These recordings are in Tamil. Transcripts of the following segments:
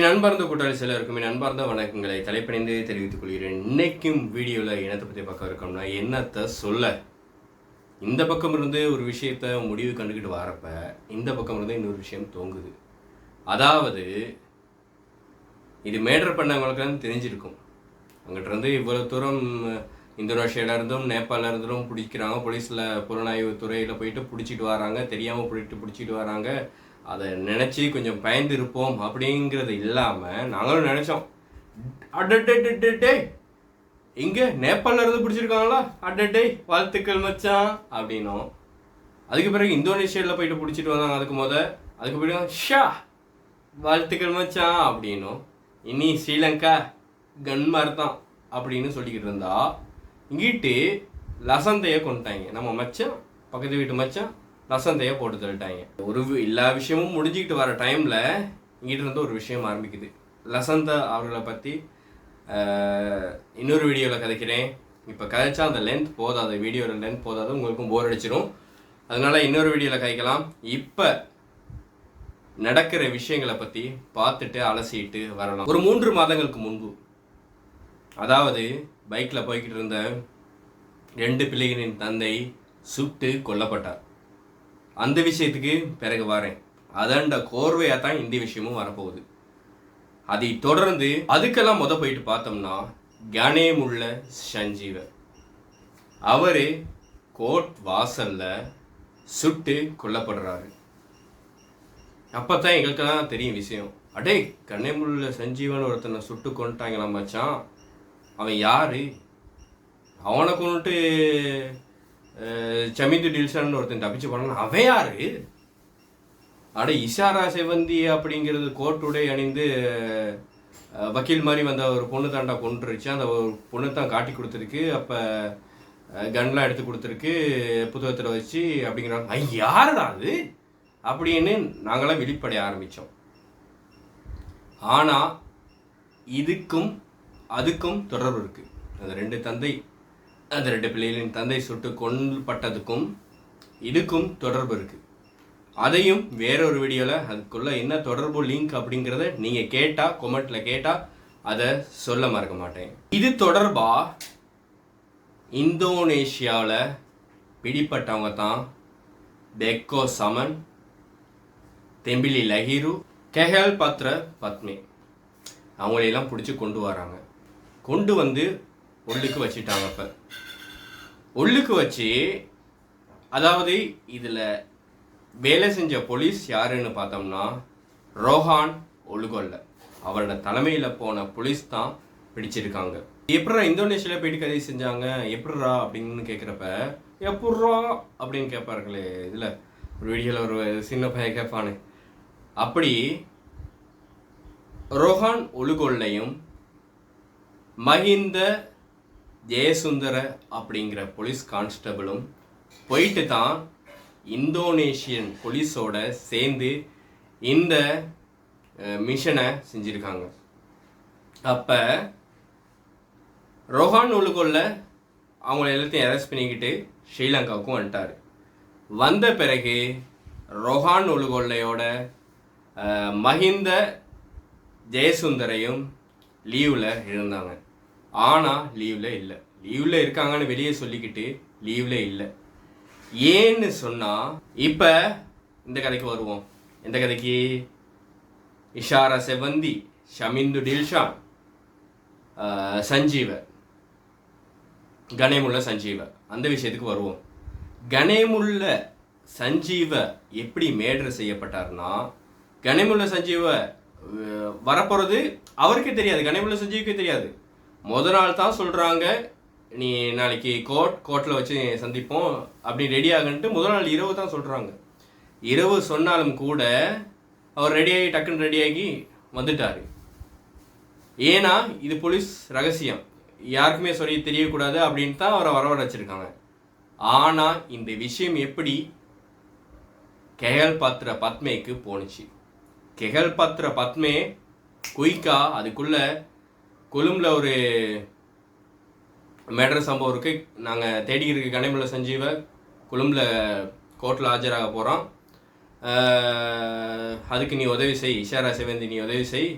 என் அன்பார்ந்த கூட்டாளி சிலருக்கும் என் அன்பார்ந்த வணக்கங்களை தலைப்பணிந்து தெரிவித்துக் கொள்கிறேன். இன்னைக்கும் வீடியோவில் என்னத்தை பற்றி பார்க்க இருக்கோம்னா என்னத்தை சொல்ல? இந்த பக்கம் இருந்து ஒரு விஷயத்த முடிவு கண்டுக்கிட்டு வரப்ப இந்த பக்கம் இருந்து இன்னொரு விஷயம் தோங்குது. அதாவது இது மேடர் பண்ணவங்களுக்குலாம் தெரிஞ்சிருக்கும். அங்கிட்டிருந்து இவ்வளோ தூரம் இந்தோனேஷியால இருந்தும் நேபாளில் இருந்தும் பிடிக்கிறாங்க போலீஸில் புலனாய்வு துறையில் போயிட்டு பிடிச்சிட்டு வராங்க தெரியாமல் போயிட்டு பிடிச்சிட்டு வராங்க. அதை நினச்சி கொஞ்சம் பயந்து இருப்போம் அப்படிங்கிறது இல்லாமல் நாங்களும் நினச்சோம். அடடே இங்கே நேபாளில் இருந்து பிடிச்சிருக்காங்களா? அடடே வாழ்த்துக்கள் மச்சான் அப்படின்னோம். அதுக்கு பிறகு இந்தோனேஷியாவில் போயிட்டு பிடிச்சிட்டு வந்தாங்க அதுக்கு முத. அதுக்கு பிறகு ஷா வாழ்த்துக்கள் மச்சான் அப்படின்னும். இனி ஸ்ரீலங்கா கன்மார் தான் அப்படின்னு சொல்லிக்கிட்டு இருந்தா. இங்கிட்டு லசந்தையை கொண்டுட்டாங்க. நம்ம மச்சான் பக்கத்து வீட்டு மச்சான் லசந்தையை போட்டு தள்ளிட்டாங்க. ஒரு எல்லா விஷயமும் முடிஞ்சுக்கிட்டு வர டைமில் இங்கிட்டு இருந்து ஒரு விஷயம் ஆரம்பிக்குது. லசந்த அவர்களை பற்றி இன்னொரு வீடியோவில் கதைக்கிறேன். இப்போ கதைச்சா அந்த லென்த் போதாது வீடியோவில் லென்த் போதாது உங்களுக்கும் போர் அடிச்சிடும் அதனால் இன்னொரு வீடியோவில் கதைக்கலாம். இப்போ நடக்கிற விஷயங்களை பற்றி பார்த்துட்டு அலசிட்டு வரலாம் ஒரு மூன்று மாதங்களுக்கு முன்பு அதாவது பைக்கில் போய்கிட்டு இருந்த ரெண்டு பிள்ளைகளின் தந்தை சுட்டு கொல்லப்பட்டார். அந்த விஷயத்துக்கு பிறகு வரேன். அதண்ட கோர்வையாக தான் இந்த விஷயமும் வரப்போகுது. அதை தொடர்ந்து அதுக்கெல்லாம் முத போயிட்டு பார்த்தோம்னா கணேமுள்ள சஞ்சீவர். அவர் கோர்ட் வாசலில் சுட்டு கொல்லப்படுறாரு. அப்பதான் எங்களுக்கெல்லாம் தெரியும் விஷயம். அடே கண்ணேமுள்ள சஞ்சீவன் ஒருத்தனை சுட்டு கொண்டுட்டாங்களா மச்சான்? அவன் யாரு? அவனை கொண்டுட்டு சமிந்து டில்சன் ஒருத்தன் தப்பிச்சு போனான் அவன் யாரு? அட இஷாரா செவந்தி அப்படிங்கிறது கோர்ட் அணிந்து வக்கீல் மாதிரி வந்த ஒரு பொண்ணு தாண்டா கொண்டுருச்சு அந்த ஒரு பொண்ணு தான் காட்டி கொடுத்துருக்கு. அப்போ கன்லாம் எடுத்து கொடுத்துருக்கு. புத்தகத்தில் வச்சு அப்படிங்கிறாங்க ஐ யாருடா அது? அப்படின்னு நாங்களாம் வெளிப்படைய ஆரம்பித்தோம் ஆனால் இதுக்கும் அதுக்கும் தொடர்பு இருக்குது அந்த ரெண்டு தந்தை அந்த ரெண்டு பிள்ளைகளின் தந்தை சுட்டு கொல்லப்பட்டதுக்கும் இதுக்கும் தொடர்பு இருக்குது அதையும் வேறொரு வீடியோவில் அதுக்குள்ளே என்ன தொடர்பு லிங்க் அப்படிங்கிறத நீங்கள் கேட்டால் கொமெண்ட்டில் கேட்டால் அதை சொல்ல மறக்க மாட்டேன். இது தொடர்பாக இந்தோனேஷியாவில் பிடிப்பட்டவங்க தான் பெக்கோ சமன் தெம்பிலி லஹிரு கெஹல் பத்ர பத்மே அவங்களையெல்லாம் பிடிச்சி கொண்டு வராங்க. கொண்டு வந்து உள்ளுக்கு வச்சுட்டாங்க அப்போ. உள்ளுக்கு வச்சு அதாவது இதில் வேலை செஞ்ச போலீஸ் யாருன்னு பார்த்தோம்னா ரோஹான் ஒழுகொல்ல. அவரோட தலைமையில் போன போலீஸ் தான் பிடிச்சிருக்காங்க. எப்படிரா இந்தோனேஷியாவில் போயிட்டு கதை செஞ்சாங்க? எப்படிரா அப்படின்னு கேட்குறப்ப எப்பட்றா அப்படின்னு கேட்பார்களே இதில் ஒரு வீடியோவில் ஒரு சின்ன பையன் கேட்பானு அப்படி ரோஹான் ஒழுகொல்லையும் மஹிந்த ஜெயசுந்தர அப்படிங்கிற போலீஸ் கான்ஸ்டபிளும் போயிட்டு தான் இந்தோனேஷியன் போலீஸோட சேர்ந்து இந்த மிஷனை செஞ்சுருக்காங்க. அப்போ ரோஹான் ஒழுகொல்ல அவங்கள எல்லாத்தையும் அரெஸ்ட் பண்ணிக்கிட்டு ஸ்ரீலங்காவுக்கும் வந்துட்டார். வந்த பிறகு ரொஹான் ஒழுகொல்லையோட மஹிந்த ஜெயசுந்தரையும் லீவில் இருந்தாங்க ஆனால் லீவில் இல்லை. லீவில் இருக்காங்கன்னு வெளியே சொல்லிக்கிட்டு லீவில் இல்லை. ஏன்னு சொன்னால் இப்போ இந்த கதைக்கு வருவோம். எந்த கதைக்கு? இஷாரா செவந்தி ஷமிந்து டில்ஷான் சஞ்சீவ கணேமுள்ள சஞ்சீவ அந்த விஷயத்துக்கு வருவோம். கணேமுள்ள சஞ்சீவ எப்படி மேடர் செய்யப்பட்டார்னா கணேமுள்ள சஞ்சீவ வரப்போகிறது அவருக்கே தெரியாது. கணேமுள்ள சஞ்சீவுக்கே தெரியாது. முத நாள் தான் சொல்கிறாங்க நீ நாளைக்கு கோர்ட் கோர்ட்டில் வச்சு சந்திப்போம் அப்படி ரெடி ஆகுன்ட்டு முதல் நாள் இரவு தான் சொல்கிறாங்க இரவு சொன்னாலும் கூட அவர் ரெடியாகி டக்குன்னு ரெடியாகி வந்துட்டார். ஏன்னா இது போலீஸ் ரகசியம். யாருக்குமே சொல்லி தெரியக்கூடாது அப்படின்னு தான் அவரை வரவழைச்சிருக்காங்க. ஆனால் இந்த விஷயம் எப்படி? கெஹல் பாத்திர பத்மேக்கு போணுச்சு. கெஹல் பாத்திர பத்மே குயிக்கா அதுக்குள்ளே கொழும்பில் ஒரு மேடர் சம்பவம் இருக்கு. நாங்கள் தேடி இருக்க கனிமல சஞ்சீவை கொழும்பில் கோர்ட்டில் ஆஜராக போகிறோம் அதுக்கு நீ உதவி செய். இஷாரா செவந்தி நீ உதவி செய்.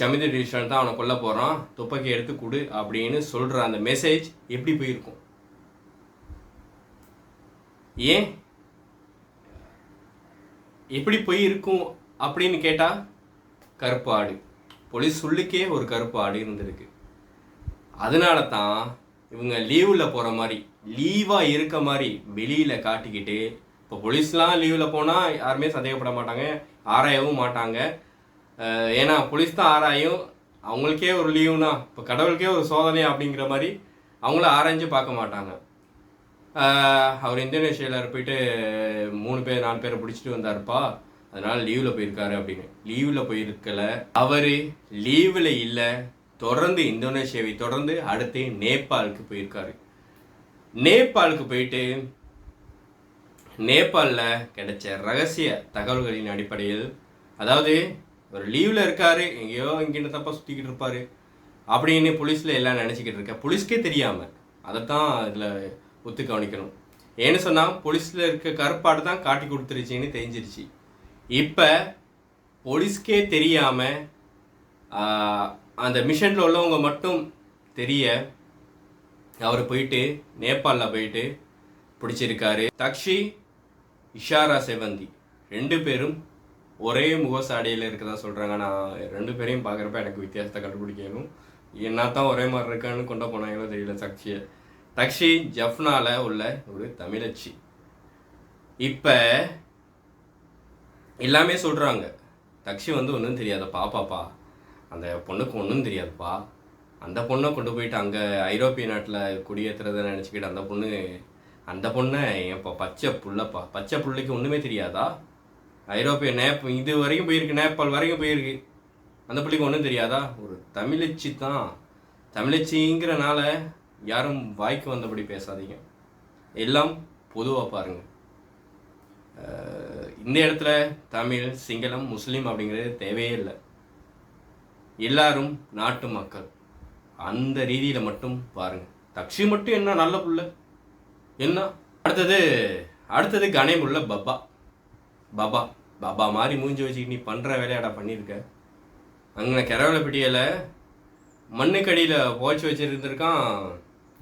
சமிதி டிவிஷன் தான் அவனை கொல்ல போகிறான் துப்பாக்கி எடுத்து கொடு அப்படின்னு சொல்கிற அந்த மெசேஜ் எப்படி போயிருக்கும்? ஏன்? எப்படி போய் இருக்கும் அப்படின்னு கேட்டால் கருப்பாடு. போலீஸ் சொல்லுக்கே ஒரு கருப்பு ஆடு இருந்திருக்கு. அதனால தான் இவங்க லீவில் போகிற மாதிரி லீவாக இருக்க மாதிரி வெளியில் காட்டிக்கிட்டு இப்போ போலீஸ்லாம் லீவில் போனால் யாருமே சந்தேகப்பட மாட்டாங்க ஆராயவும் மாட்டாங்க. ஏன்னா போலீஸ் தான் ஆராயும் அவங்களுக்கே ஒரு லீவுனா இப்போ கடவுளுக்கே ஒரு சோதனை அப்படிங்கிற மாதிரி அவங்கள ஆராய்ஞ்சு பார்க்க மாட்டாங்க. அவர் இந்தோனேஷியாவில் போயிட்டு மூணு பேர் நாலு பேரை பிடிச்சிட்டு வந்தாருப்பா. அதனால லீவில் போயிருக்காரு அப்படின்னு. லீவில் போயிருக்கல. அவர் லீவில் இல்லை தொடர்ந்து இந்தோனேஷியாவை தொடர்ந்து அடுத்து நேபாளுக்கு போயிருக்காரு. நேபாளுக்கு போயிட்டு நேபாளில் கிடைச்ச ரகசிய தகவல்களின் அடிப்படையில் அதாவது ஒரு லீவில் இருக்காரு எங்கேயோ இங்கிட்ட தப்பா சுற்றிக்கிட்டு இருப்பாரு அப்படின்னு போலீஸில் எல்லாம் நினச்சிக்கிட்டு இருக்க. போலீஸ்க்கே தெரியாமல் அதை தான் இதில் ஒத்து கவனிக்கணும். ஏன்னு சொன்னால் போலீஸில் இருக்க கருப்பாடு தான் காட்டி கொடுத்துருச்சின்னு தெரிஞ்சிருச்சு. இப்போ போலீஸ்க்கே தெரியாமல் அந்த மிஷனில் உள்ளவங்க மட்டும் தெரிய அவர் போயிட்டு நேபாளில் போயிட்டு பிடிச்சிருக்காரு. தக்ஷி இஷாரா செவந்தி ரெண்டு பேரும் ஒரே முகசாடையில் இருக்கிறதா சொல்கிறாங்க நான் ரெண்டு பேரையும் பார்க்குறப்ப எனக்கு வித்தியாசத்தை கண்டுபிடிக்கணும் என்ன தான் ஒரே மாதிரி இருக்கான்னு கொண்டு போனாங்களோ தெரியல தக்ஷியை. தக்ஷி ஜஃப்னால உள்ள ஒரு தமிழச்சி. இப்போ எல்லாமே சொல்கிறாங்க தக்ஷி வந்து ஒன்றும் தெரியாத பாப்பாப்பா. அந்த பொண்ணுக்கு ஒன்றும் தெரியாதுப்பா. அந்த பொண்ணை கொண்டு போயிட்டு அங்கே ஐரோப்பிய நாட்டில் குடியேற்றுறதை நினச்சிக்கிட்டு அந்த பொண்ணு அந்த பொண்ணை ஏன்ப்பா பச்சை புள்ளப்பா. பச்சை புள்ளைக்கு ஒன்றுமே தெரியாதா? ஐரோப்பிய நேப் இது வரைக்கும் போயிருக்கு நேபாள் வரைக்கும் போயிருக்கு. அந்த பிள்ளைக்கு ஒன்றும் தெரியாதா? ஒரு தமிழச்சி தான். தமிழச்சிங்கிறனால யாரும் வாய்க்கு வந்தபடி பேசாதீங்க. எல்லாம் பொதுவாக பாருங்கள் இந்த இடத்துல தமிழ் சிங்களம் முஸ்லீம் அப்படிங்கிறது தேவையே இல்லை. எல்லாரும் நாட்டு மக்கள். அந்த ரீதியில் மட்டும் பாருங்கள் தக்ஷி மட்டும் என்ன நல்ல புள்ள? என்ன? அடுத்தது அடுத்தது கணேமுள்ள பப்பா. பபா பபா மாதிரி மூஞ்சி வச்சுக்கிட்டு நீ பண்ணுற வேலையாடா பண்ணியிருக்க. அங்கே கரவலைப்பட்டியில் மண்ணுக்கடியில் போச்சு வச்சுருந்துருக்கான்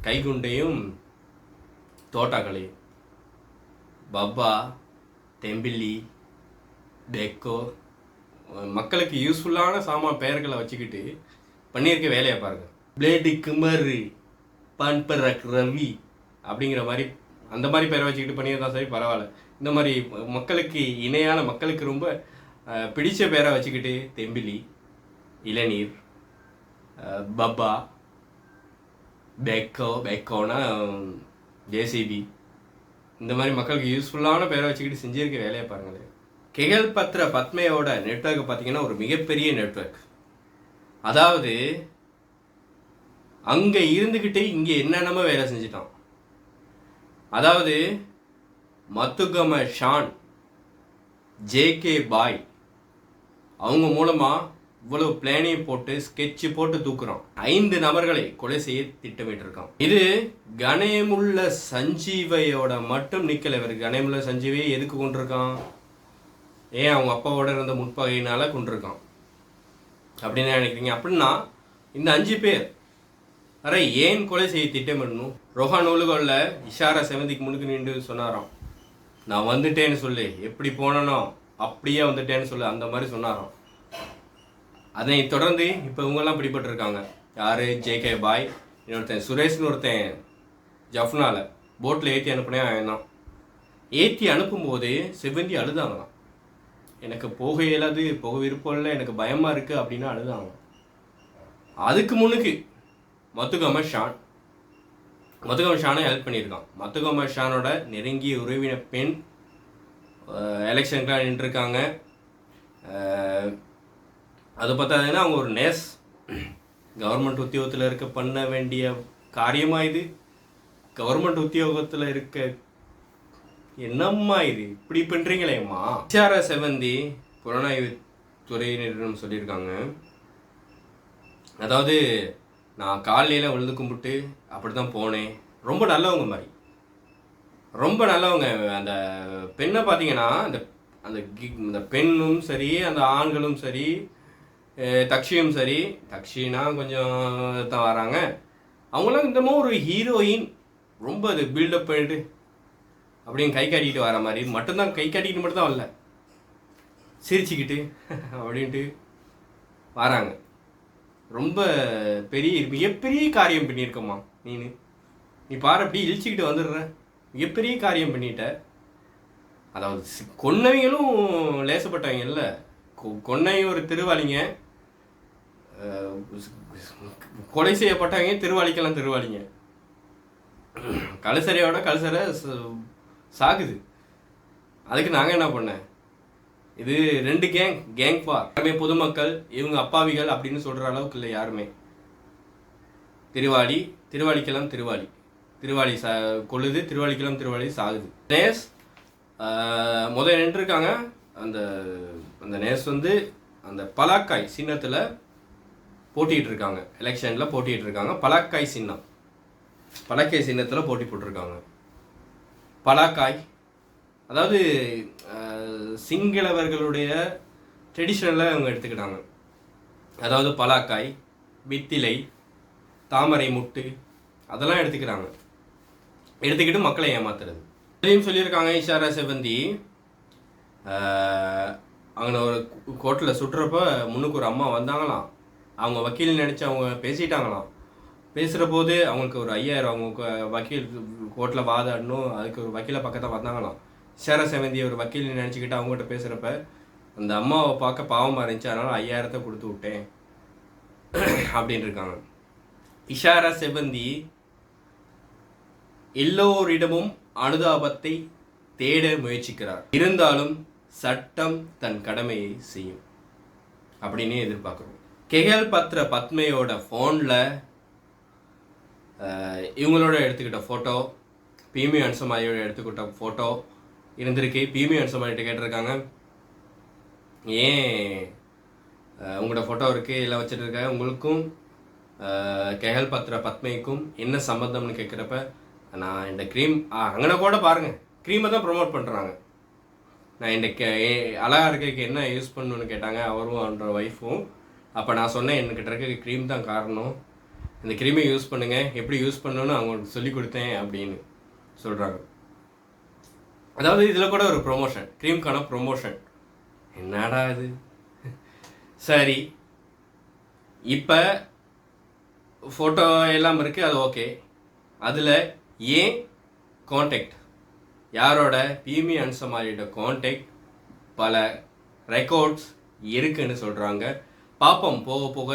கைகுண்டையும் தோட்டாக்களையும். பப்பா தெம்பிள்ளி டெக்கோ மக்களுக்கு யூஸ்ஃபுல்லான சாமான் பெயர்களை வச்சுக்கிட்டு பண்ணியிருக்க வேலையை பாருங்க. பிளேடு குமரு பன்பரக் ரவி அப்படிங்கிற மாதிரி அந்த மாதிரி பேரை வச்சுக்கிட்டு பண்ணியிருந்தா சரி பரவாயில்ல. இந்த மாதிரி மக்களுக்கு இணையான மக்களுக்கு ரொம்ப பிடித்த பிடிச்ச பேரை வச்சுக்கிட்டு தெம்பிலி இளநீர் பப்பா பெக்கோ பெக்கோனா ஜேசிபி இந்த மாதிரி மக்களுக்கு யூஸ்ஃபுல்லான பேரை வச்சுக்கிட்டு செஞ்சிருக்க வேலையை பாருங்களேன். கெகல் பத்ர பத்மையோட நெட்வொர்க் பார்த்தீங்கன்னா ஒரு மிகப்பெரிய நெட்வொர்க் அதாவது அங்கே இருந்துக்கிட்டே இங்கே என்னென்னமோ வேலை செஞ்சிட்டான். அதாவது மத்துகம ஷான் ஜேகே பாய் அவங்க மூலமாக இவ்வளவு பிளானையும் போட்டு ஸ்கெட்ச் போட்டு தூக்குறோம். ஐந்து நபர்களை கொலை செய்ய திட்டமிட்டிருக்கான் இது கணேமுள்ள சஞ்சீவையோட மட்டும் நிக்கல. இவர் கணேமுள்ள சஞ்சீவையை எதுக்கு கொண்டிருக்கான்? ஏன் அவங்க அப்பாவோட இருந்த முற்பகையினால கொண்டிருக்கான்? அப்படின்னு நினைக்கிறீங்க. அப்படின்னா இந்த அஞ்சு பேர் அரை ஏன் கொலை செய்ய திட்டமிடணும்? ரோஹா நூலுகளில் இஷாரா செவந்திக்கு முன்னுக்கு நின்று சொன்னாராம். நான் வந்துட்டேன்னு சொல்லு. எப்படி போனனோ அப்படியே வந்துட்டேன்னு சொல்லு. அந்த மாதிரி சொன்னாராம். அதை தொடர்ந்து இப்போ இவங்கெல்லாம் பிடிபட்டிருக்காங்க. யார்? ஜேகே பாய் இன்னொருத்தன் சுரேஷ்னு ஒருத்தன் ஜஃப்னால. போட்டில் ஏற்றி அனுப்புனே அவன் ஏற்றி அனுப்பும்போது செவ்வந்தி அழுதாங்களாம். எனக்கு போக இயலாது போக விருப்பம் இல்லை எனக்கு பயமாக இருக்குது அப்படின்னு அழுதாங்க அதுக்கு முன்னுக்கு மத்துகம ஷான். மத்துகம ஷானை ஹெல்ப் பண்ணியிருக்கான். மத்துகம ஷானோட நெருங்கிய உறவினர் பெண் எலெக்ஷனுக்குலாம் நின்றுருக்காங்க. அது பார்த்தாங்கன்னா அவங்க ஒரு நேஸ். கவர்மெண்ட் உத்தியோகத்தில் இருக்க பண்ண வேண்டிய காரியமாக இது. கவர்மெண்ட் உத்தியோகத்தில் இருக்க என்னம்மா இது? இப்படி பண்ணுறீங்களேம்மா விசார செவந்தி புலனாய்வு துறையினரிடம் சொல்லியிருக்காங்க. அதாவது நான் காலையில் விழுந்து கும்பிட்டு அப்படி தான் போனேன். ரொம்ப நல்லவங்க மாதிரி. ரொம்ப நல்லவங்க. அந்த பெண்ணை பார்த்தீங்கன்னா அந்த அந்த கி- அந்த பெண்ணும் சரி அந்த ஆண்களும் சரி தக்ஷியும் சரி தக்ஷினா கொஞ்சம் தான் வராங்க. அவங்களாம் இன்னமும் ஒரு ஹீரோயின் ரொம்ப அது பில்டப் பண்ணிட்டு அப்படின்னு கை காட்டிக்கிட்டு வர மாதிரி மட்டும்தான் கை காட்டிக்கிட்டு மட்டும் தான் வரல. சிரிச்சுக்கிட்டு அப்படின்ட்டு வராங்க. ரொம்ப பெரிய மிகப்பெரிய காரியம் பண்ணியிருக்கம்மா நீனு. நீ பாரு அப்படி இழிச்சிக்கிட்டு வந்துடுற. மிகப்பெரிய காரியம் பண்ணிட்ட. அதாவது கொன்னவங்களும் லேசப்பட்டவங்க இல்லை. கொன்னையும் ஒரு திருவாளிங்க. கொலை செய்யப்பட்டவங்க திருவாளிக்கெல்லாம் திருவாளிங்க. கலசரையோட கலசரை சாகுது. அதுக்கு நாங்கள் என்ன பண்ணேன் இது ரெண்டு கேங் கேங் பா எல்லாமே பொதுமக்கள் இவங்க அப்பாவிகள் அப்படின்னு சொல்கிற அளவுக்கு இல்லை யாருமே. திருவாளி திருவாளிக்கெல்லாம் திருவாளி. திருவாளி சா கொள்ளுது திருவாளிக்கெல்லாம் திருவாளி சாகுது. நேஸ் முதல் நின்றுருக்காங்க. அந்த அந்த நேஸ் வந்து அந்த பலாக்காய் சின்னத்தில் போட்டிகிட்டு இருக்காங்க எலெக்ஷனில் போட்டிகிட்டு இருக்காங்க பலாக்காய் சின்னம். பலாக்காய் சின்னத்தில் போட்டி போட்டிருக்காங்க. பலாக்காய். அதாவது சிங்களவர்களுடைய ட்ரெடிஷ்னலில் அவங்க எடுத்துக்கிட்டாங்க. அதாவது பலாக்காய் வித்திலை தாமரை முட்டு அதெல்லாம் எடுத்துக்கிறாங்க. எடுத்துக்கிட்டு மக்களை ஏமாத்துறது. அதையும் சொல்லியிருக்காங்க இஷாரா செவந்தி அங்கே ஒரு கோட்டில் சுட்டுறப்ப முன்னுக்கு ஒரு அம்மா வந்தாங்களாம். அவங்க வக்கீல் நினச்சி அவங்க பேசிட்டாங்களாம். பேசுகிற போது அவங்களுக்கு ஒரு ஐயாயிரம் அவங்க வக்கீல் கோர்ட்டில் வாதாடணும் அதுக்கு ஒரு வக்கீலை பக்கத்தில் வந்தாங்களாம். சேர செவந்தி ஒரு வக்கீல் நினச்சிக்கிட்டு அவங்ககிட்ட பேசுகிறப்ப அந்த அம்மாவை பார்க்க பாவமாக இருந்துச்சு அதனால் ஐயாயிரத்தை கொடுத்து விட்டேன். அப்படின்னு இருக்காங்க. இஷாரா செவந்தி எல்லோரிடமும் அனுதாபத்தை தேட முயற்சிக்கிறார். இருந்தாலும் சட்டம் தன் கடமையை செய்யும். அப்படின்னு எதிர்பார்க்குறோம். கெகல் பத்ர பத்மையோட ஃபோனில் இவங்களோட எடுத்துக்கிட்ட ஃபோட்டோ பீமி அன்சமாரியோட எடுத்துக்கிட்ட ஃபோட்டோ இருந்திருக்கு. பீமி அன்சமாரிட்ட கேட்டிருக்காங்க. ஏன் உங்களோட ஃபோட்டோ இருக்குது எல்லாம் வச்சுட்டு உங்களுக்கும் கெகல் கெஹல் பத்ர பத்மைக்கும் என்ன சம்மந்தம்னு கேட்குறப்ப நான் இந்த க்ரீம் அங்கே கூட பாருங்கள் க்ரீமை தான் ப்ரொமோட் பண்ணுறாங்க நான் இந்த கே அழகாக அழகா இருக்கைக்கு என்ன யூஸ் பண்ணணுன்னு கேட்டாங்க. அவரும் அவனோட ஒய்ஃபும் அப்போ நான் சொன்னேன் என்கிட்ட இருக்க க்ரீம் தான் காரணம். இந்த க்ரீமை யூஸ் பண்ணுங்க. எப்படி யூஸ் பண்ணணும்னு அவங்களுக்கு சொல்லி கொடுத்தேன் அப்படின்னு சொல்கிறாங்க அதாவது இதில் கூட ஒரு ப்ரொமோஷன் க்ரீம்க்கான ப்ரொமோஷன் என்னடா இது? சரி. இப்போ ஃபோட்டோ எல்லாம் இருக்குது அது ஓகே அதில் ஏன் காண்டாக்ட் யாரோட பீமி அன்சமாரியோட காண்டாக்ட் பல ரெக்கார்ட்ஸ் இருக்குன்னு சொல்கிறாங்க பார்ப்போம் போக போக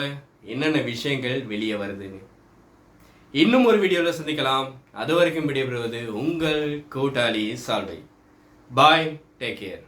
என்னென்ன விஷயங்கள் வெளியே வருதுன்னு இன்னும் ஒரு வீடியோவில் சந்திக்கலாம். அது வரைக்கும் விடைபெறுவது உங்கள் கூட்டாளி சால்வை. Bye take care